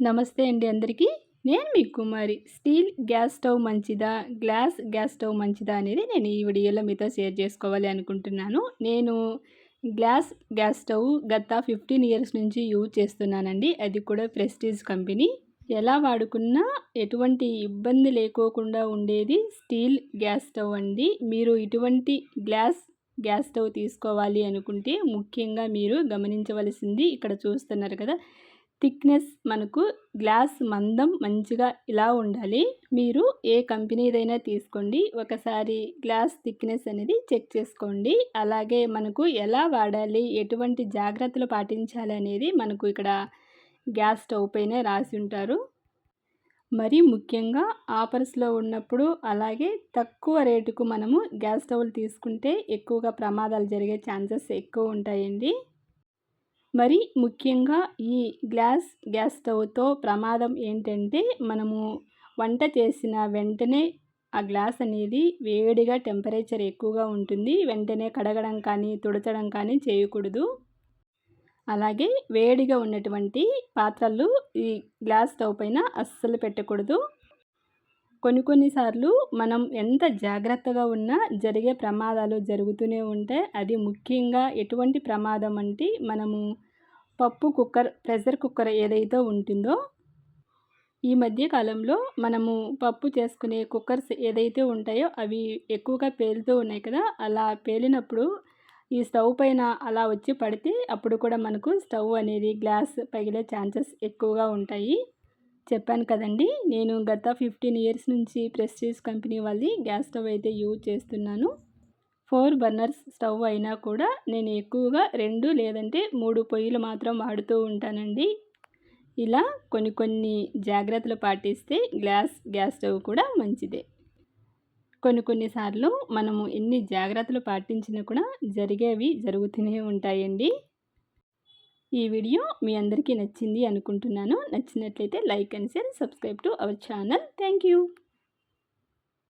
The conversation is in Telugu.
నమస్తే అండి అందరికీ. నేను మీ కుమారి. స్టీల్ గ్యాస్ స్టవ్ మంచిదా? గ్లాస్ గ్యాస్ స్టవ్ మంచిదా అనేది నేను ఈ వీడియోలో మీతో షేర్ చేసుకోవాలి అనుకుంటున్నాను. నేను గ్లాస్ గ్యాస్ స్టవ్ గత ఫిఫ్టీన్ ఇయర్స్ నుంచి యూజ్ చేస్తున్నానండి. అది కూడా ప్రెస్టీజ్ కంపెనీ. ఎలా వాడుకున్నా ఎటువంటి ఇబ్బంది లేకోకుండా ఉండేది స్టీల్ గ్యాస్ స్టవ్ అండి. మీరు ఇటువంటి గ్లాస్ గ్యాస్ స్టవ్ తీసుకోవాలి అనుకుంటే ముఖ్యంగా మీరు గమనించవలసింది ఇక్కడ చూస్తున్నారు కదా థిక్నెస్ మనకు గ్లాస్ మందం మంచిగా ఇలా ఉండాలి. మీరు ఏ కంపెనీదైనా తీసుకోండి. ఒకసారి గ్లాస్ థిక్నెస్ అనేది చెక్ చేసుకోండి. అలాగే మనకు ఎలా వాడాలి ఎటువంటి జాగ్రత్తలు పాటించాలి అనేది మనకు ఇక్కడ గ్యాస్ స్టవ్ పైన రాసి ఉంటారు. మరి ముఖ్యంగా ఆఫర్స్లో ఉన్నప్పుడు అలాగే తక్కువ రేటుకు మనము గ్యాస్ స్టవ్లు తీసుకుంటే ఎక్కువగా ప్రమాదాలు జరిగే ఛాన్సెస్ ఎక్కువ ఉంటాయండి. మరి ముఖ్యంగా ఈ గ్లాస్ గ్యాస్ స్టవ్తో ప్రమాదం ఏంటంటే మనము వంట చేసిన వెంటనే ఆ గ్లాస్ అనేది వేడిగా టెంపరేచర్ ఎక్కువగా ఉంటుంది. వెంటనే కడగడం కానీ తుడచడం కానీ చేయకూడదు. అలాగే వేడిగా ఉన్నటువంటి పాత్రలు ఈ గ్లాస్ స్టవ్ పైన అస్సలు పెట్టకూడదు. కొన్ని కొన్నిసార్లు మనం ఎంత జాగ్రత్తగా ఉన్నా జరిగే ప్రమాదాలు జరుగుతూనే ఉంటాయి అది ముఖ్యంగా ఎటువంటి ప్రమాదం అంటే మనము పప్పు కుక్కర్ ప్రెషర్ కుక్కర్ ఏదైతే ఉంటుందో ఈ మధ్య కాలంలో మనము పప్పు చేసుకునే కుక్కర్స్ ఏదైతే ఉంటాయో అవి ఎక్కువగా పేలుతూ ఉన్నాయి కదా అలా పేలినప్పుడు ఈ స్టవ్ పైన అలా వచ్చి పడితే అప్పుడు కూడా మనకు స్టవ్ అనేది గ్లాస్ పగిలే ఛాన్సెస్ ఎక్కువగా ఉంటాయి. చెప్పాను కదండి. నేను గత ఫిఫ్టీన్ ఇయర్స్ నుంచి ప్రెస్టీజ్ కంపెనీ వాళ్ళది గ్యాస్ స్టవ్ అయితే యూజ్ చేస్తున్నాను. ఫోర్ బర్నర్స్ స్టవ్ అయినా కూడా నేను ఎక్కువగా రెండు లేదంటే మూడు పొయ్యిలు మాత్రం వాడుతూ ఉంటానండి. ఇలా కొన్ని కొన్ని జాగ్రత్తలు పాటిస్తే గ్లాస్ గ్యాస్ స్టవ్ కూడా మంచిదే. కొన్ని కొన్నిసార్లు మనము ఎన్ని జాగ్రత్తలు పాటించినా కూడా జరిగేవి జరుగుతూనే ఉంటాయండి. ఈ వీడియో మీ అందరికీ నచ్చింది అనుకుంటున్నాను. నచ్చినట్లయితే like and share subscribe to our channel. Thank you